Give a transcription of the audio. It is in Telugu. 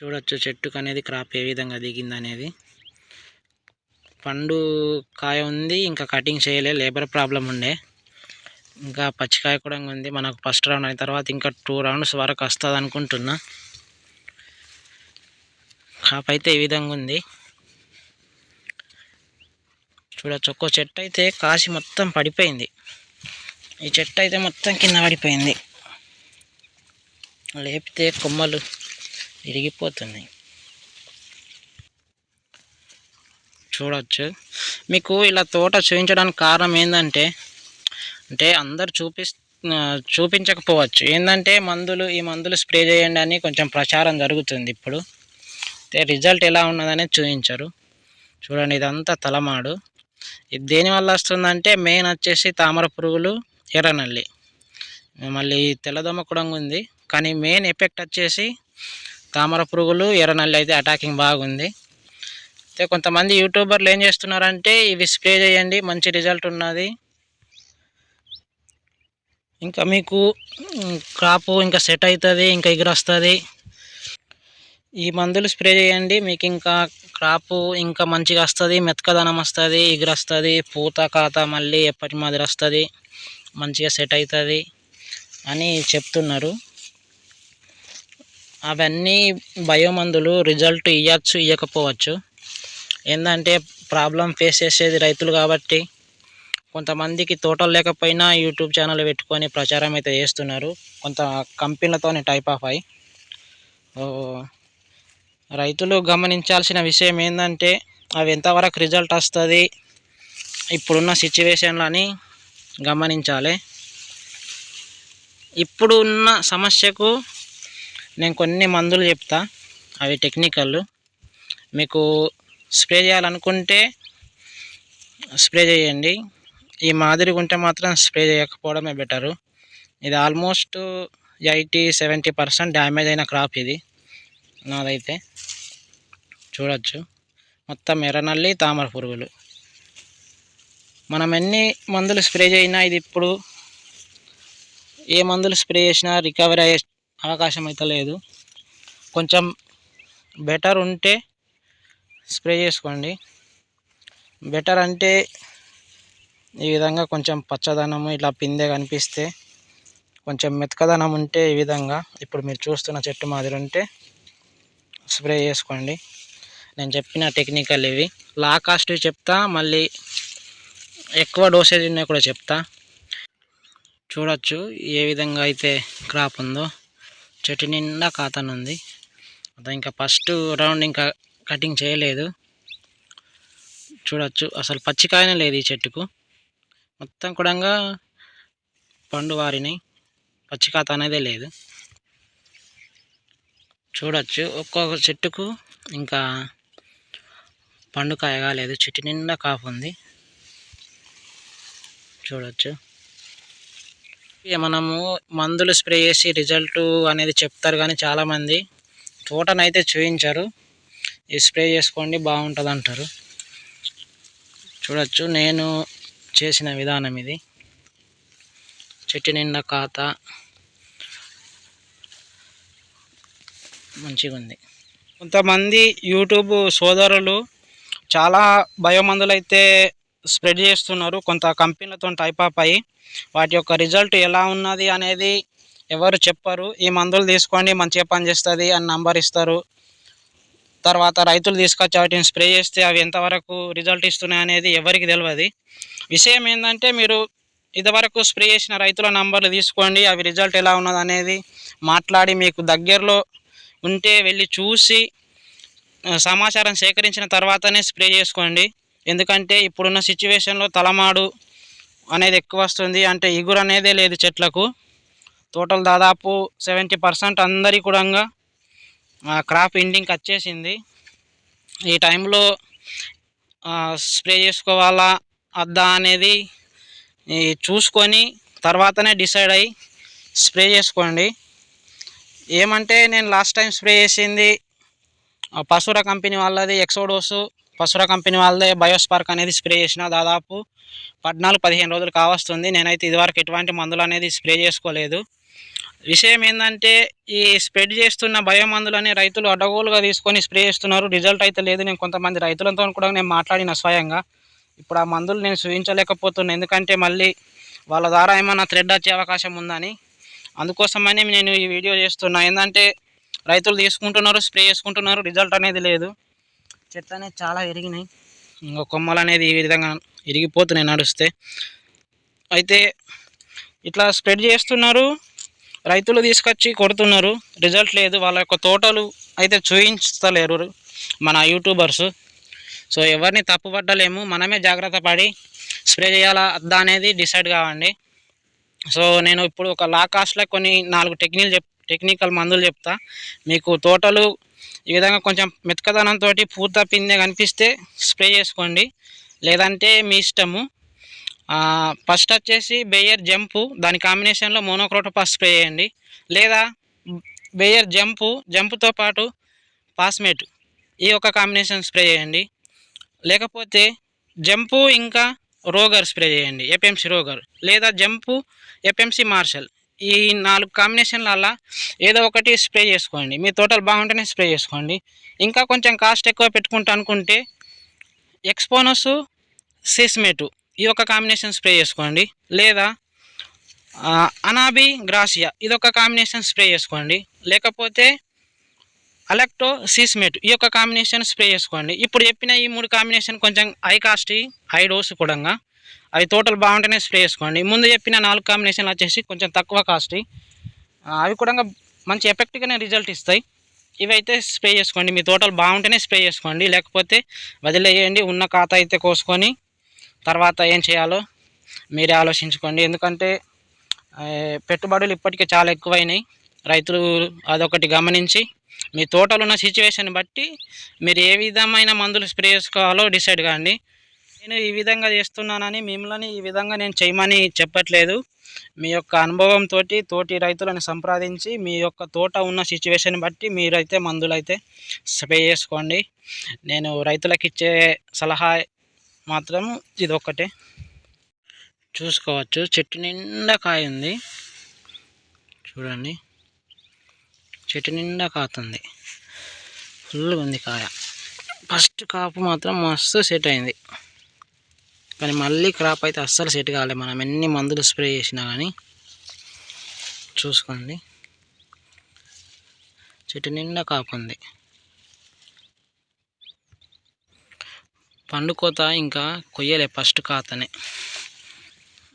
చూడొచ్చు చెట్టుకు అనేది క్రాప్ ఏ విధంగా దిగింది అనేది పండు కాయ ఉంది ఇంకా కటింగ్ చేయలే లేబర్ ప్రాబ్లం ఉండే. ఇంకా పచ్చికాయ కూడా ఉంది మనకు ఫస్ట్ రౌండ్ అయిన తర్వాత ఇంకా టూ రౌండ్స్ వరకు వస్తుంది అనుకుంటున్నా కాప్ అయితే ఈ విధంగా ఉంది? చూడొచ్చు ఒక్కో చెట్టు అయితే కాసి మొత్తం పడిపోయింది. ఈ చెట్టు అయితే మొత్తం కింద పడిపోయింది. లేపితే కొమ్మలు. విరిగిపోతున్నాయి. చూడవచ్చు మీకు ఇలా తోట చూపించడానికి కారణం ఏంటంటే అంటే అందరు చూపి చూపించకపోవచ్చు. ఏంటంటే మందులు ఈ మందులు స్ప్రే చేయండి అని కొంచెం ప్రచారం జరుగుతుంది ఇప్పుడు. అయితే రిజల్ట్ ఎలా ఉన్నదనే చూపించరు. చూడండి ఇదంతా తలమాడు. ఇది దేనివల్ల వస్తుందంటే మెయిన్ వచ్చేసి తామర పురుగులు ఎర్రనల్లి. మళ్ళీ తెల్లదోమ కూడా ఉంది. కానీ మెయిన్ ఎఫెక్ట్ వచ్చేసి తామర పురుగులు ఎర్రనల్లి అయితే అటాకింగ్ బాగుంది. అయితే కొంతమంది యూట్యూబర్లు ఏం చేస్తున్నారంటే ఇవి స్ప్రే చేయండి మంచి రిజల్ట్ ఉన్నది. ఇంకా మీకు క్రాపు ఇంకా సెట్ అవుతుంది ఇంకా ఎగురొస్తుంది. ఈ మందులు స్ప్రే చేయండి మీకు ఇంకా క్రాపు ఇంకా మంచిగా వస్తుంది మెతకదనం వస్తుంది ఎగురొస్తుంది పూత కాత మళ్ళీ ఎప్పటి మాదిరి వస్తుంది మంచిగా సెట్ అవుతుంది అని చెప్తున్నారు. అవన్నీ బయోమందులు రిజల్ట్ ఇవ్వచ్చు ఇవ్వకపోవచ్చు ఏంటంటే ప్రాబ్లం ఫేస్ చేసేది రైతులు కాబట్టి కొంతమందికి తోటలు లేకపోయినా యూట్యూబ్ ఛానల్ పెట్టుకొని ప్రచారం అయితే చేస్తున్నారు. కొంత కంపెనీలతోనే టైప్ ఆఫ్ అయి. రైతులు గమనించాల్సిన విషయం ఏంటంటే అవి ఎంతవరకు రిజల్ట్ వస్తుంది ఇప్పుడున్న సిచ్యువేషన్లని గమనించాలి. ఇప్పుడు ఉన్న సమస్యకు నేను కొన్ని మందులు చెప్తా. అవి టెక్నికల్ మీకు స్ప్రే చేయాలనుకుంటే స్ప్రే చేయండి. ఈ మాదిరి ఉంటే మాత్రం స్ప్రే చేయకపోవడమే బెటరు. ఇది almost eighty seventy percent damage అయిన క్రాప్ ఇది. నాదైతే చూడొచ్చు. మొత్తం ఎర్రనల్లి తామర పురుగులు. మనం ఎన్ని మందులు స్ప్రే చేసినా ఇది ఇప్పుడు ఏ మందులు స్ప్రే చేసినా రికవరీ అయ్యే అవకాశం అయితే లేదు. కొంచెం బెటర్ ఉంటే స్ప్రే చేసుకోండి. బెటర్ అంటే ఈ విధంగా కొంచెం పచ్చదనము ఇట్లా పిందె కనిపిస్తే కొంచెం మెతకదనం ఉంటే ఈ విధంగా ఇప్పుడు మీరు చూస్తున్న చెట్టు మాదిరి ఉంటే స్ప్రే చేసుకోండి. నేను చెప్పిన టెక్నికల్ ఇవి. లా కాస్ట్ చెప్తా మళ్ళీ ఎక్కువ డోసేజ్ ఉన్నాయి కూడా చెప్తా. చూడొచ్చు ఏ విధంగా అయితే క్రాప్ ఉందో. చెట్టు నిండా కాతనుంది. అది ఇంకా ఫస్ట్ రౌండ్ ఇంకా కటింగ్ చేయలేదు. చూడొచ్చు అసలు పచ్చికాయనే లేదు ఈ చెట్టుకు. మొత్తం కూడా పండు వారినాయి పచ్చికాత అనేదే లేదు. చూడొచ్చు ఒక్కొక్క చెట్టుకు ఇంకా పండు కాయ కాలేదు చెట్టు నిండా కాపు ఉంది. చూడొచ్చు. మనము మందులు స్ప్రే చేసి రిజల్ట్ అనేది చెప్తారు కానీ చాలామంది తోటనైతే చూయించారు. ఈ స్ప్రే చేసుకోండి బాగుంటుంది అంటారు చూడొచ్చు నేను చేసిన విధానం ఇది. చెట్టు నిండా కాత మంచిగా ఉంది కొంతమంది యూట్యూబ్ సోదరులు చాలా బయోమందులు అయితే స్ప్రెడ్ చేస్తున్నారు. కొంత కంపెనీలతో టైప్ అప్ అయ్యి వాటి యొక్క రిజల్ట్ ఎలా ఉన్నది అనేది ఎవరు చెప్పరు. ఈ మందులు తీసుకోండి మంచిగా పనిచేస్తుంది అని నంబర్ ఇస్తారు. తర్వాత రైతులు తీసుకొచ్చి వాటిని స్ప్రే చేస్తే అవి ఎంతవరకు రిజల్ట్ ఇస్తున్నాయి అనేది ఎవరికి తెలియదు విషయం ఏంటంటే మీరు ఇదివరకు స్ప్రే చేసిన రైతుల నంబర్లు తీసుకోండి అవి రిజల్ట్ ఎలా ఉన్నది అనేది మాట్లాడి మీకు దగ్గరలో ఉంటే వెళ్ళి చూసి సమాచారం సేకరించిన తర్వాతనే స్ప్రే చేసుకోండి. ఎందుకంటే ఇప్పుడున్న సిచ్యువేషన్లో తలమాడు అనేది ఎక్కువ వస్తుంది. అంటే ఇగురు అనేదే లేదు చెట్లకు. టోటల్ దాదాపు సెవెంటీ పర్సెంట్ అందరి కూడా క్రాప్ ఎండింగ్కి వచ్చేసింది. ఈ టైంలో స్ప్రే చేసుకోవాలా అద్దా అనేది చూసుకొని తర్వాతనే డిసైడ్ అయ్యి స్ప్రే చేసుకోండి. ఏమంటే నేను లాస్ట్ టైం స్ప్రే చేసింది పశుర కంపెనీ వాళ్ళది ఎక్సోడోసు పసుర కంపెనీ వాళ్ళదే బయోస్పార్క్ అనేది స్ప్రే చేసిన దాదాపు పద్నాలుగు పదిహేను రోజులు కావస్తుంది. నేనైతే ఇదివరకు ఎటువంటి మందులు అనేది స్ప్రే చేసుకోలేదు. విషయం ఏంటంటే ఈ స్ప్రెడ్ చేస్తున్న బయోమందులని రైతులు అడ్డగోలుగా తీసుకొని స్ప్రే చేస్తున్నారు. రిజల్ట్ అయితే లేదు. నేను కొంతమంది రైతులతో కూడా నేను మాట్లాడిన స్వయంగా. ఇప్పుడు ఆ మందులు నేను చూపించలేకపోతున్నాను ఎందుకంటే మళ్ళీ వాళ్ళ ద్వారా ఏమైనా థ్రెడ్ వచ్చే అవకాశం ఉందని. అందుకోసమని నేను ఈ వీడియో చేస్తున్నా. ఏంటంటే రైతులు తీసుకుంటున్నారు స్ప్రే చేసుకుంటున్నారు. రిజల్ట్ అనేది లేదు. చెట్లు అనేది చాలా ఎరిగినాయి. ఇంకో కొమ్మలు అనేది ఈ విధంగా ఇరిగిపోతున్నాయి నడుస్తే. అయితే ఇట్లా స్ప్రెడ్ చేస్తున్నారు. రైతులు తీసుకొచ్చి కొడుతున్నారు. రిజల్ట్ లేదు. వాళ్ళ యొక్క తోటలు అయితే చూయించలేరు మన యూట్యూబర్స్. సో ఎవరిని తప్పుపట్టలేము. మనమే జాగ్రత్త పడి స్ప్రే చేయాలా అద్దా అనేది డిసైడ్ కావండి. సో నేను ఇప్పుడు ఒక లా కాస్ట్లో కొన్ని నాలుగు టెక్నిక్ చెప్ టెక్నికల్ మందులు చెప్తా. మీకు తోటలు ఈ విధంగా కొంచెం మెతకదనంతో పూత పిందె కనిపిస్తే స్ప్రే చేసుకోండి. లేదంటే మీ ఇష్టము. ఫస్ట్ వచ్చేసి బేయర్ జంపు దాని కాంబినేషన్లో మోనోక్రోటోపాస్ స్ప్రే చేయండి. లేదా బేయర్ జంపు జంపుతో పాటు పాస్మేట్ ఈ యొక్క కాంబినేషన్ స్ప్రే చేయండి. లేకపోతే జంపు ఇంకా రోగర్ స్ప్రే చేయండి ఎపిఎంసి రోగర్. లేదా జంపు ఎపిఎంసి మార్షల్. ఈ నాలుగు కాంబినేషన్ల ఏదో ఒకటి స్ప్రే చేసుకోండి. మీ తోటలు బాగుంటేనే స్ప్రే చేసుకోండి. ఇంకా కొంచెం కాస్ట్ ఎక్కువ పెట్టుకుంటా అనుకుంటే ఎక్స్పోనస్ సిస్మేటు ఈ ఒక కాంబినేషన్ స్ప్రే చేసుకోండి. లేదా అనాబి గ్రాసియా ఇదొక కాంబినేషన్ స్ప్రే చేసుకోండి. లేకపోతే అలెక్టో సీస్మేట్ ఈ యొక్క కాంబినేషన్ స్ప్రే చేసుకోండి. ఇప్పుడు చెప్పిన ఈ మూడు కాంబినేషన్ కొంచెం హై కాస్ట్ హై డోస్ కూడా అవి టోటల్ బాగుంటేనే స్ప్రే చేసుకోండి. ముందు చెప్పిన నాలుగు కాంబినేషన్లు వచ్చేసి కొంచెం తక్కువ కాస్ట్ అవి కూడా మంచి ఎఫెక్ట్గానే రిజల్ట్ ఇస్తాయి. ఇవైతే స్ప్రే చేసుకోండి. మీ తోటలు బాగుంటేనే స్ప్రే చేసుకోండి. లేకపోతే వదిలేయండి. ఉన్న ఖాతా అయితే కోసుకొని తర్వాత ఏం చేయాలో మీరే ఆలోచించుకోండి. ఎందుకంటే పెట్టుబడులు ఇప్పటికే చాలా ఎక్కువైనాయి. రైతులు అదొకటి గమనించి మీ తోటలో ఉన్న సిచ్యువేషన్ బట్టి మీరు ఏ విధమైన మందులు స్ప్రే చేసుకోవాలో డిసైడ్ కాండి. నేను ఈ విధంగా చేస్తున్నానని మిమ్మల్ని ఈ విధంగా నేను చేయమని చెప్పట్లేదు. మీ యొక్క అనుభవంతో తోటి రైతులను సంప్రదించి మీ యొక్క తోట ఉన్న సిచ్యువేషన్ బట్టి మీరైతే మందులైతే స్ప్రే చేసుకోండి. నేను రైతులకు ఇచ్చే సలహా మాత్రం ఇది ఒక్కటే చూసుకోవచ్చు. చెట్టు నిండా కాయ ఉంది చూడండి. చెట్టు నిండా కాతుంది. ఫుల్గా ఉంది కాయ. ఫస్ట్ కాపు మాత్రం మస్తు సెట్ అయింది. కానీ మళ్ళీ క్రాప్ అయితే అస్సలు సెట్ కాలేదు మనం ఎన్ని మందులు స్ప్రే చేసినా కానీ. చూసుకోండి. చెట్టు నిండా కాపుంది పండు కోత ఇంకా కొయ్యలే ఫస్ట్ కాతనే.